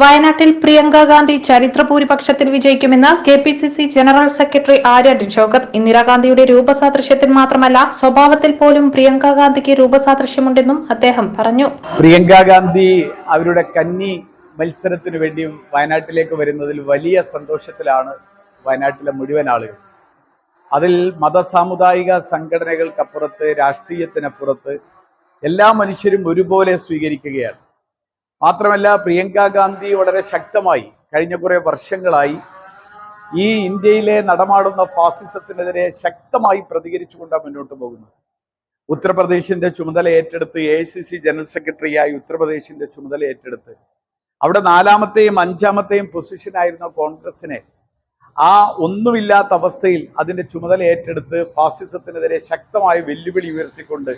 വയനാട്ടിൽ പ്രിയങ്ക ഗാന്ധി ചരിത്ര ഭൂരിപക്ഷത്തിൽ വിജയിക്കുമെന്ന് K P C C general secretary Arya Shoukath ഇന്ദിരാഗാന്ധിയുടെ രൂപസാദൃശ്യത്തിൽ മാത്രമല്ല സ്വഭാവത്തിൽ പോലും പ്രിയങ്ക ഗാന്ധിക്ക് രൂപസാദൃശ്യമുണ്ടെന്നും അദ്ദേഹം പറഞ്ഞു. പ്രിയങ്ക ഗാന്ധി അവരുടെ കന്നി മത്സരത്തിനു വേണ്ടിയും വയനാട്ടിലേക്ക് വരുന്നതിൽ വലിയ സന്തോഷത്തിലാണ് വയനാട്ടിലെ മുഴുവൻ ആളുകൾ. അതിൽ മതസാമുദായിക സംഘടനകൾക്കപ്പുറത്ത് രാഷ്ട്രീയത്തിനപ്പുറത്ത് എല്ലാ മനുഷ്യരും ഒരുപോലെ സ്വീകരിക്കുകയാണ്. മാത്രമല്ല പ്രിയങ്ക ഗാന്ധി വളരെ ശക്തമായി കഴിഞ്ഞ കുറെ വർഷങ്ങളായി ഈ ഇന്ത്യയിലെ നടമാടുന്ന ഫാസിസത്തിനെതിരെ ശക്തമായി പ്രതികരിച്ചുകൊണ്ടാണ് മുന്നോട്ട് പോകുന്നത്. ഉത്തർപ്രദേശിന്റെ ചുമതല ഏറ്റെടുത്ത് എ ജനറൽ സെക്രട്ടറിയായി ഉത്തർപ്രദേശിന്റെ ചുമതല ഏറ്റെടുത്ത്. അവിടെ നാലാമത്തെയും അഞ്ചാമത്തെയും പൊസിഷനായിരുന്ന കോൺഗ്രസിനെ ആ ഒന്നുമില്ലാത്ത അവസ്ഥയിൽ അതിന്റെ ചുമതല ഏറ്റെടുത്ത് ഫാസിസത്തിനെതിരെ ശക്തമായ വെല്ലുവിളി ഉയർത്തിക്കൊണ്ട്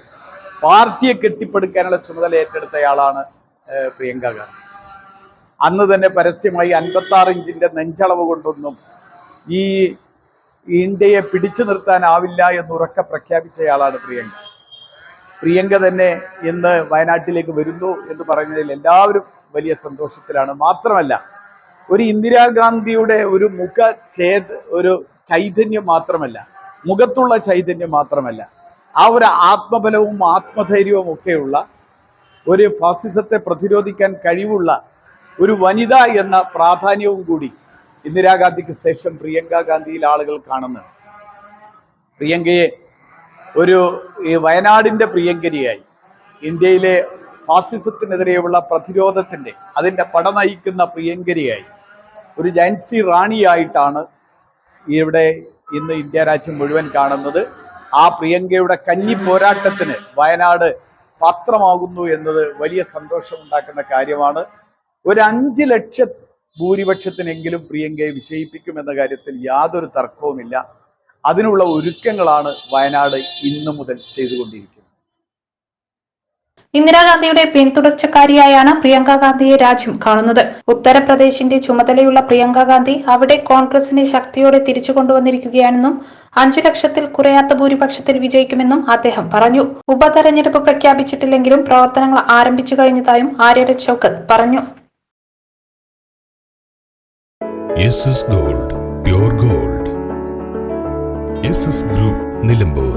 പാർട്ടിയെ കെട്ടിപ്പടുക്കാനുള്ള ചുമതല ഏറ്റെടുത്തയാളാണ് പ്രിയങ്ക ഗാന്ധി. അന്ന് തന്നെ പരസ്യമായി അൻപത്തി ആറ് ഇഞ്ചിന്റെ നെഞ്ചളവ് കൊണ്ടൊന്നും ഈ ഇന്ത്യയെ പിടിച്ചു നിർത്താനാവില്ല എന്ന് ഉറക്കെ പ്രഖ്യാപിച്ചയാളാണ് പ്രിയങ്ക. പ്രിയങ്ക തന്നെ ഇന്ന് വയനാട്ടിലേക്ക് വരുന്നു എന്ന് പറഞ്ഞതിൽ എല്ലാവരും വലിയ സന്തോഷത്തിലാണ്. മാത്രമല്ല ഒരു ഇന്ദിരാഗാന്ധിയുടെ ഒരു മുഖ ചേത് ഒരു ചൈതന്യം മാത്രമല്ല മുഖത്തുള്ള ചൈതന്യം മാത്രമല്ല ആ ഒരു ആത്മബലവും ആത്മധൈര്യവും ഒക്കെയുള്ള ഒരു ഫാസിസത്തെ പ്രതിരോധിക്കാൻ കഴിവുള്ള ഒരു വനിത എന്ന പ്രാധാന്യവും കൂടി ഇന്ദിരാഗാന്ധിക്ക് ശേഷം പ്രിയങ്ക ഗാന്ധിയിൽ ആളുകൾ കാണുന്നുണ്ട് പ്രിയങ്കയെ ഒരു ഈ വയനാടിന്റെ പ്രിയങ്കരിയായി. ഇന്ത്യയിലെ ഫാസിസത്തിനെതിരെയുള്ള പ്രതിരോധത്തിന്റെ അതിന്റെ പട നയിക്കുന്ന പ്രിയങ്കരിയായി. ഒരു ജൻസി റാണിയായിട്ടാണ് ഇവിടെ ഇന്ന് ഇന്ത്യ രാജ്യം മുഴുവൻ കാണുന്നത്. ആ പ്രിയങ്കയുടെ കന്നി പോരാട്ടത്തിന് വയനാട് പാത്രമാകുന്നു എന്നത് വലിയ സന്തോഷമുണ്ടാക്കുന്ന കാര്യമാണ്. ഒരു അഞ്ച് ലക്ഷം ഭൂരിപക്ഷത്തിനെങ്കിലും പ്രിയങ്കയെ വിജയിപ്പിക്കുമെന്ന കാര്യത്തിൽ യാതൊരു തർക്കവുമില്ല. അതിനുള്ള ഒരുക്കങ്ങളാണ് വയനാട് ഇന്നു മുതൽ ചെയ്തുകൊണ്ടിരിക്കുന്നത്. ഇന്ദിരാഗാന്ധിയുടെ പിന്തുടർച്ചക്കാരിയായാണ് പ്രിയങ്ക ഗാന്ധിയെ രാജ്യം കാണുന്നത്. ഉത്തർപ്രദേശിന്റെ ചുമതലയുള്ള പ്രിയങ്ക ഗാന്ധി അവിടെ കോൺഗ്രസിനെ ശക്തിയോടെ തിരിച്ചു കൊണ്ടുവന്നിരിക്കുകയാണെന്നും അഞ്ചു ലക്ഷത്തിൽ കുറയാത്ത ഭൂരിപക്ഷത്തിൽ വിജയിക്കുമെന്നും അദ്ദേഹം പറഞ്ഞു. ഉപതെരഞ്ഞെടുപ്പ് പ്രഖ്യാപിച്ചിട്ടില്ലെങ്കിലും പ്രവർത്തനങ്ങൾ ആരംഭിച്ചു കഴിഞ്ഞതായും ആര്യ ചൌക്കത്ത് പറഞ്ഞു. Gold pure gold group Nilambur